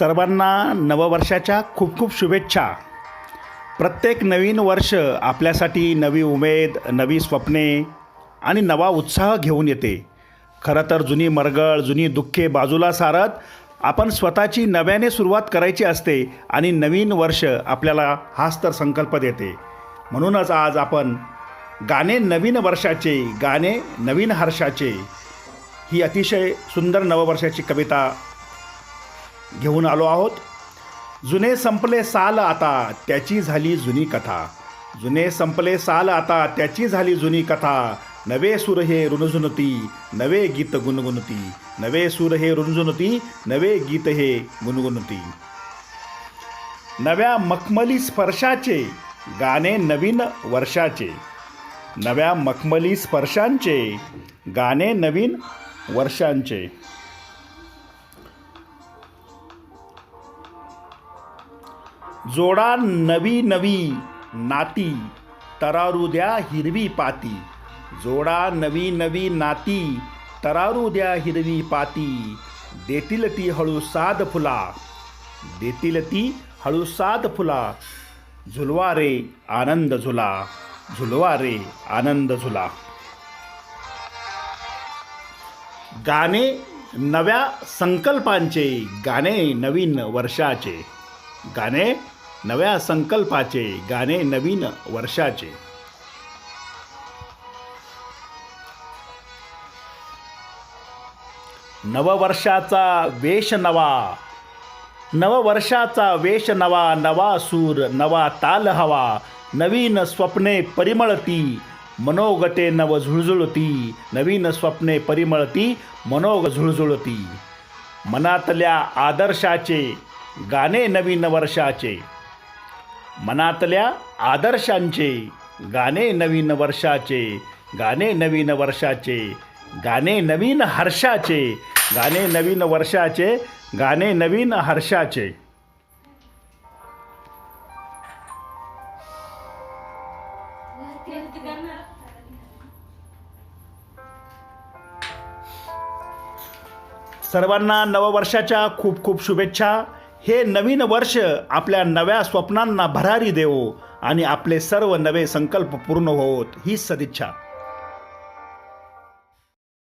सर्वांना नववर्षाच्या खूप खूप शुभेच्छा. प्रत्येक नवीन वर्ष आपल्यासाठी नवी उमेद नवी स्वप्ने आणि नवा उत्साह घेऊन येते. खरं तर जुनी मरगळ जुनी दुःखे बाजूला सारत आपण स्वतःची नव्याने सुरुवात करायची असते आणि नवीन वर्ष आपल्याला हाच तर संकल्प देते. म्हणूनच आज आपण गाणे नवीन वर्षाचे गाणे नवीन हर्षाचे ही अतिशय सुंदर नववर्षाची कविता घेऊन आलो आहोत. जुने संपले साल आता त्याची झाली जुनी कथा. जुने संपले साल आता त्याची झाली जुनी कथा. नवे सूर हे रुणझुनती नवे गीत गुणगुणती. नवे सूर हे रुणझुनती नवे गीत हे गुणगुणती. नव्या मखमली स्पर्शाचे गाणे नवीन वर्षाचे. नव्या मखमली स्पर्शांचे गाणे नवीन वर्षांचे. जोडा नवी नवी नाती तरारू द्या हिरवी पाती. जोडा नवी नवी नाती तरारू द्या हिरवी पाती. देतील ती हळू साद फुला. देतील ती हळू साद फुला. झुलवा रे आनंद झुला. झुलवा रे आनंद झुला. गाणे नव्या संकल्पांचे गाणे नवीन वर्षाचे. गाणे नव्या संकल्पाचे गाणे नवीन वर्षाचे. नववर्षाचा वेश नवा नववर्षाचा वेश नवा नवा सूर नवा ताल हवा नवीन स्वप्ने परिमळती मनोगते नव झुळझुळती नवीन स्वप्ने परिमळती मनोग झुळझुळती. मनातल्या आदर्शाचे गाणे नवीन वर्षाचे. मनातल्या आदर्शांचे गाणे नवीन वर्षाचे गाणे नवीन वर्षाचे गाणे नवीन हर्षाचे गाणे नवीन वर्षाचे गाणे नवीन हर्षाचे. सर्वांना नववर्षाच्या खूप खूप शुभेच्छा. हे नवीन वर्ष आपल्या नव्या स्वप्नांना भरारी देवो आणि आपले सर्व नवे संकल्प पूर्ण होत ही सदिच्छा.